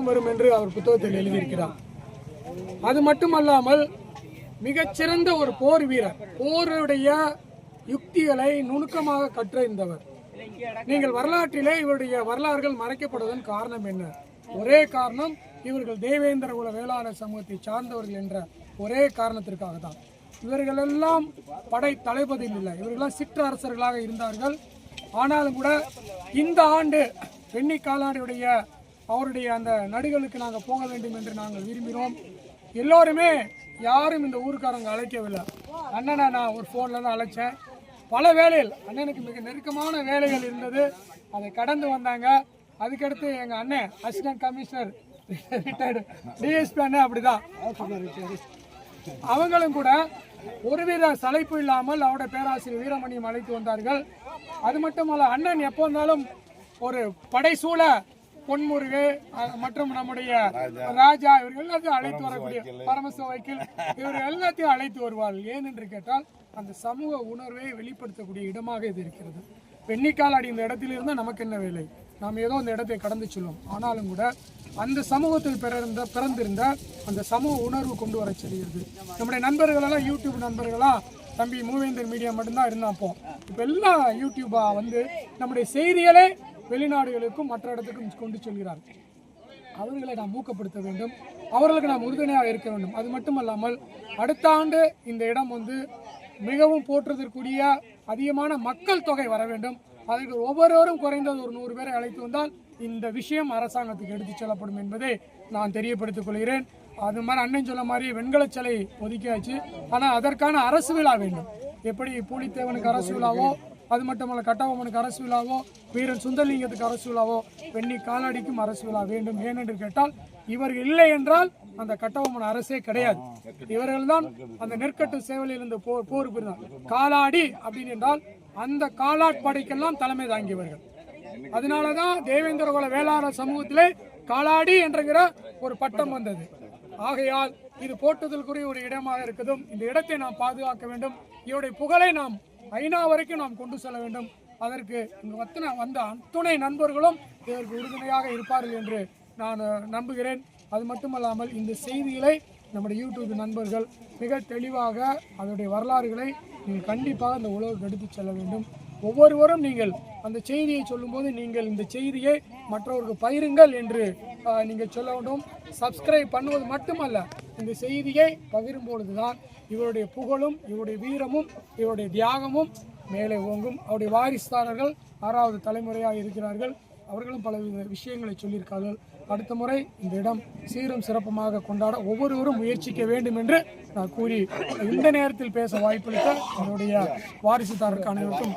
பட்டம் வரும் என்று அவர் புத்தகத்தில் எழுதியிருக்கிறார். அது மட்டுமல்லாமல் மிகச்சிறந்த ஒரு போர் வீரர் போருடைய யுக்திகளை நுணுக்கமாக கற்றறிந்தவர். நீங்கள் வரலாற்றிலே இவருடைய வரலாறுகள் மறைக்கப்படுவதன் காரணம் என்ன? ஒரே காரணம் இவர்கள் தேவேந்திர குல வேளாளர் சமூகத்தை சார்ந்தவர்கள் என்ற ஒரே காரணத்திற்காக தான். இவர்களெல்லாம் படை தளபதியில் இல்லை. இவர்களெல்லாம் சிற்றரசர்களாக இருந்தார்கள். ஆனாலும் கூட இந்த ஆண்டு வெண்ணி காலாடியுடைய அவருடைய அந்த நடுகளுக்கு நாங்கள் போக வேண்டும் என்று நாங்கள் விரும்பினோம் எல்லோருமே யாரும் இந்த ஊருக்காரங்க அழைக்கவில்லை. அண்ணனை நான் ஒரு ஃபோனில் தான் அழைச்சேன். பல வேலைகள் அண்ணனுக்கு மிக நெருக்கமான வேலைகள் இருந்தது. அதை கடந்து வந்தாங்க. அதுக்கடுத்து எங்கள் அண்ணன் அசிஸ்டன்ட் கமிஷனர் ரிட்டையர்டு டிஎஸ்பி அண்ணன் அப்படிதான். அவங்களும் கூட ஒருவித சளைப்பு இல்லாமல் அவருடைய பேராசிரியர் வீரமணியும் அழைத்து வந்தார்கள். அது மட்டுமல்ல அண்ணன் எப்போ இருந்தாலும் ஒரு படைசூழ பொன்முருகு மற்றும் நம்முடைய ராஜா. இவர்கள் எல்லாத்தையும் அழைத்து வரக்கூடிய பரமச வைக்கில். இவர்கள் எல்லாத்தையும் அழைத்து வருவார்கள். ஏன் என்று கேட்டால் அந்த சமூக உணர்வை வெளிப்படுத்தக்கூடிய இடமாக இது இருக்கிறது. பெண்ணிக்கால் இந்த இடத்தில் இருந்தால் நமக்கு என்ன வேலை? நாம் ஏதோ அந்த இடத்தை கடந்து செல்லும் ஆனாலும் கூட அந்த சமூகத்தில் பிறந்த பிறந்திருந்த அந்த சமூக உணர்வு கொண்டு வர செய்கிறது நம்முடைய நண்பர்களெல்லாம் யூடியூப் நண்பர்களாம் தம்பி மூவேந்தர் மீடியா மட்டும்தான் இருந்தா அப்போ இப்போ எல்லாம் யூடியூபா வந்து நம்முடைய செய்திகளே வெளிநாடுகளுக்கும் மற்ற இடத்துக்கும் கொண்டு செல்கிறார்கள் அவர்களை நாம் ஊக்கப்படுத்த வேண்டும். அவர்களுக்கு நாம் உறுதுணையாக இருக்க வேண்டும். அது மட்டுமல்லாமல் அடுத்த ஆண்டு இந்த இடம் வந்து மிகவும் போற்றுதற்குரிய அதிகமான மக்கள் தொகை வர வேண்டும். அதற்கு ஒவ்வொருவரும் குறைந்தது ஒரு நூறு பேரை அழைத்து வந்தால் இந்த விஷயம் அரசாங்கத்துக்கு எடுத்துச் செல்லப்படும் என்பதை நான் தெரியப்படுத்திக் கொள்கிறேன். அது மாதிரி அண்ணன் சொல்ல மாதிரி வெண்கல சிலை ஒதுக்கியாச்சு. ஆனால் அதற்கான அரசு விழா வேண்டும். எப்படி பூலித்தேவனுக்கு அரசு விழாவோ அது மட்டுமல்ல கட்டபொம்மனுக்கு அரசு விழாவோ வீரன் சுந்தரலிங்கத்துக்கு அரசு விழாவோ வெண்ணி காலாடிக்கும் அரசு விழா வேண்டும் ஏனென்று கேட்டால் இவர்கள் இல்லை என்றால் அந்த கட்டபொம்மன் அரசே கிடையாது. இவர்கள் தான் அந்த நெற்கட்டு சேவலில் இருந்து போர் போர் புரிந்தார் காலாடி அப்படின்னு என்றால் அந்த காலாட்படைக்கெல்லாம் தலைமை தாங்கியவர்கள். அதனாலதான் தேவேந்திரகுல குல வேளாளர் சமூகத்திலே காலாடி என்கிற ஒரு பட்டம் வந்தது. ஆகையால் இது போட்டுதலுக்குரிய ஒரு இடமாக இருக்கதும் இந்த இடத்தை நாம் பாதுகாக்க வேண்டும். இவருடைய புகழை நாம் ஐநா வரைக்கும் நாம் கொண்டு செல்ல வேண்டும். அதற்கு இங்கு வத்தின வந்த அத்துணை நண்பர்களும் இதற்கு உறுதுணையாக இருப்பார்கள் என்று நான் நம்புகிறேன். அது மட்டுமல்லாமல் இந்த செய்திகளை நம்முடைய யூடியூப் நண்பர்கள் மிக தெளிவாக அதனுடைய வரலாறுகளை நீங்கள் கண்டிப்பாக அந்த உலகுக்கு எடுத்துச் செல்ல வேண்டும். ஒவ்வொருவரும் நீங்கள் அந்த செய்தியை சொல்லும்போது நீங்கள் இந்த செய்தியை மற்றவருக்கு பகிருங்கள் என்று நீங்கள் சொல்ல வேண்டும். சப்ஸ்கிரைப் பண்ணுவது மட்டுமல்ல இந்த செய்தியை பகிரும் பொழுதுதான் இவருடைய புகழும் இவருடைய வீரமும் இவருடைய தியாகமும் மேலே ஓங்கும். அவருடைய வாரிசுதாரர்கள் ஆறாவது தலைமுறையாக இருக்கிறார்கள். அவர்களும் பல விஷயங்களை சொல்லியிருக்கார்கள். அடுத்த முறை இந்த இடம் சீரும் சிறப்புமாக கொண்டாட ஒவ்வொருவரும் முயற்சிக்க வேண்டும் என்று நான் கூறி இந்த நேரத்தில் பேச வாய்ப்பளித்த என்னுடைய வாரிசுதாரருக்கு அனைவருக்கும்